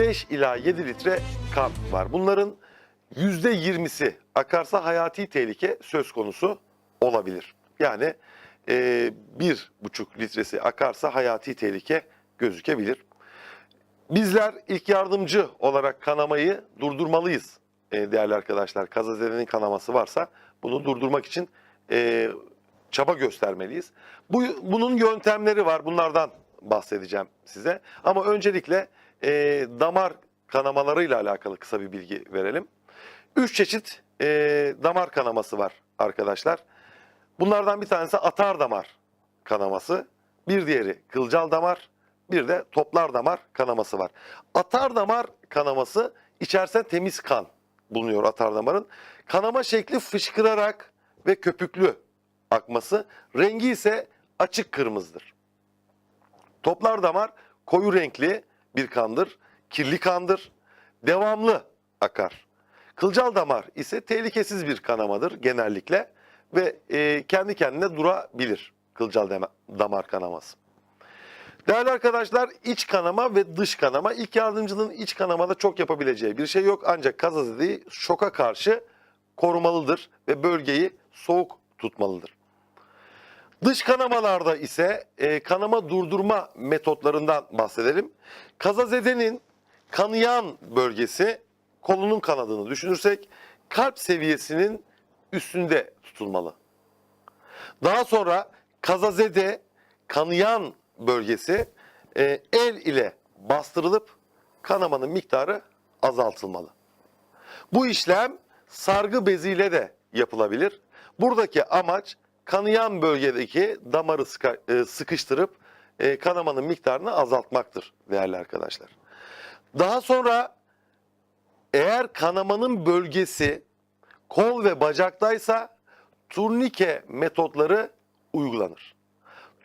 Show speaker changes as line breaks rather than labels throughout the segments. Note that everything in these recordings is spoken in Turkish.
5 ila 7 litre kan var. Bunların %20'si akarsa hayati tehlike söz konusu olabilir. Yani e, bir buçuk litresi akarsa hayati tehlike gözükebilir. Bizler ilk yardımcı olarak kanamayı durdurmalıyız e, değerli arkadaşlar. Kazazedenin kanaması varsa bunu durdurmak için e, çaba göstermeliyiz. Bu, bunun yöntemleri var. Bunlardan bahsedeceğim size. Ama öncelikle e, damar kanamalarıyla alakalı kısa bir bilgi verelim. Üç çeşit e, damar kanaması var arkadaşlar. Bunlardan bir tanesi atar damar kanaması, bir diğeri kılcal damar, bir de toplar damar kanaması var. Atar damar kanaması içerisinde temiz kan bulunuyor atar damarın. Kanama şekli fışkırarak ve köpüklü akması, rengi ise açık kırmızıdır. Toplar damar koyu renkli bir kandır, kirli kandır, devamlı akar. Kılcal damar ise tehlikesiz bir kanamadır genellikle ve e, kendi kendine durabilir kılcal damar kanaması. Değerli arkadaşlar iç kanama ve dış kanama ilk yardımcının iç kanamada çok yapabileceği bir şey yok ancak kazazedeyi şoka karşı korumalıdır ve bölgeyi soğuk tutmalıdır. Dış kanamalarda ise e, kanama durdurma metotlarından bahsedelim. Kazazedenin kanayan bölgesi kolunun kanadını düşünürsek kalp seviyesinin üstünde tutulmalı. Daha sonra kazazede kanayan bölgesi e, el ile bastırılıp kanamanın miktarı azaltılmalı. Bu işlem sargı beziyle de yapılabilir. Buradaki amaç kanayan bölgedeki damarı e, sıkıştırıp e, kanamanın miktarını azaltmaktır değerli arkadaşlar. Daha sonra eğer kanamanın bölgesi kol ve bacaktaysa turnike metotları uygulanır.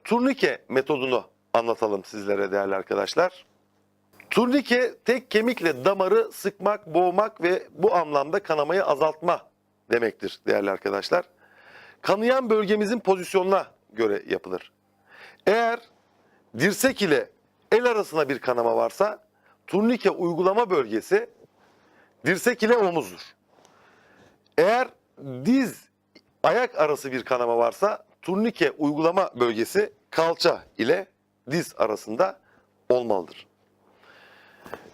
Turnike metodunu anlatalım sizlere değerli arkadaşlar. Turnike tek kemikle damarı sıkmak, boğmak ve bu anlamda kanamayı azaltma demektir değerli arkadaşlar. Kanayan bölgemizin pozisyonuna göre yapılır. Eğer dirsek ile el arasında bir kanama varsa turnike uygulama bölgesi dirsek ile omuzdur. Eğer diz ayak arası bir kanama varsa turnike uygulama bölgesi kalça ile diz arasında olmalıdır.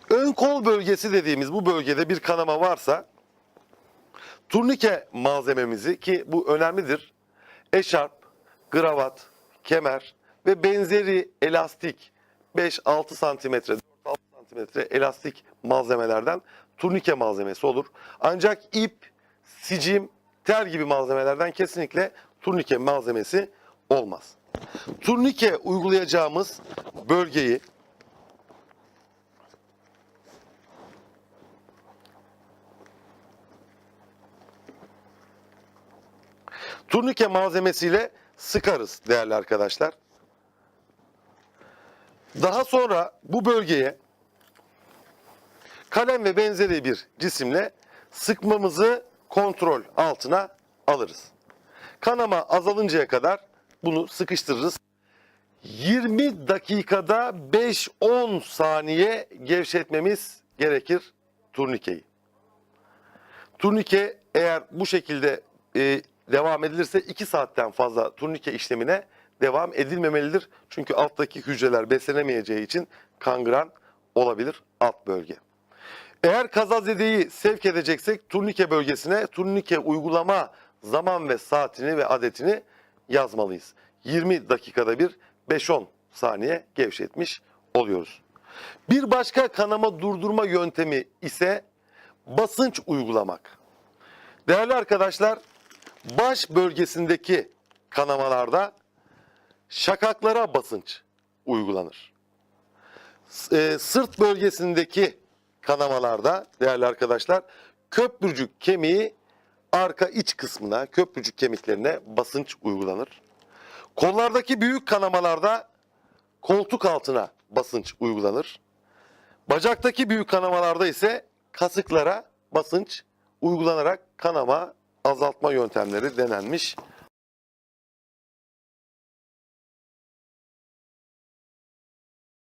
Ön kol bölgesi dediğimiz bu bölgede bir kanama varsa turnike malzememizi ki bu önemlidir. Eşarp, kravat, kemer ve benzeri elastik 5-6 santimetre 4-6 santimetre elastik malzemelerden turnike malzemesi olur. Ancak ip, sicim, tel gibi malzemelerden kesinlikle turnike malzemesi olmaz. Turnike uygulayacağımız bölgeyi turnike malzemesiyle sıkarız değerli arkadaşlar. Daha sonra bu bölgeye kalem ve benzeri bir cisimle sıkmamızı kontrol altına alırız. Kanama azalıncaya kadar bunu sıkıştırırız. 20 dakikada 5-10 saniye gevşetmemiz gerekir turnikeyi. Turnike eğer bu şekilde e, devam edilirse 2 saatten fazla turnike işlemine devam edilmemelidir. Çünkü alttaki hücreler beslenemeyeceği için kangren olabilir alt bölge. Eğer kazazedeyi sevk edeceksek turnike bölgesine turnike uygulama zaman ve saatini ve adetini yazmalıyız. 20 dakikada bir 5-10 saniye gevşetmiş oluyoruz. Bir başka kanama durdurma yöntemi ise basınç uygulamak. Değerli arkadaşlar, baş bölgesindeki kanamalarda şakaklara basınç uygulanır. E, sırt bölgesindeki kanamalarda değerli arkadaşlar köprücük kemiği arka iç kısmına, köprücük kemiklerine basınç uygulanır. Kollardaki büyük kanamalarda koltuk altına basınç uygulanır. Bacaktaki büyük kanamalarda ise kasıklara basınç uygulanarak kanama azaltma yöntemleri denenmiş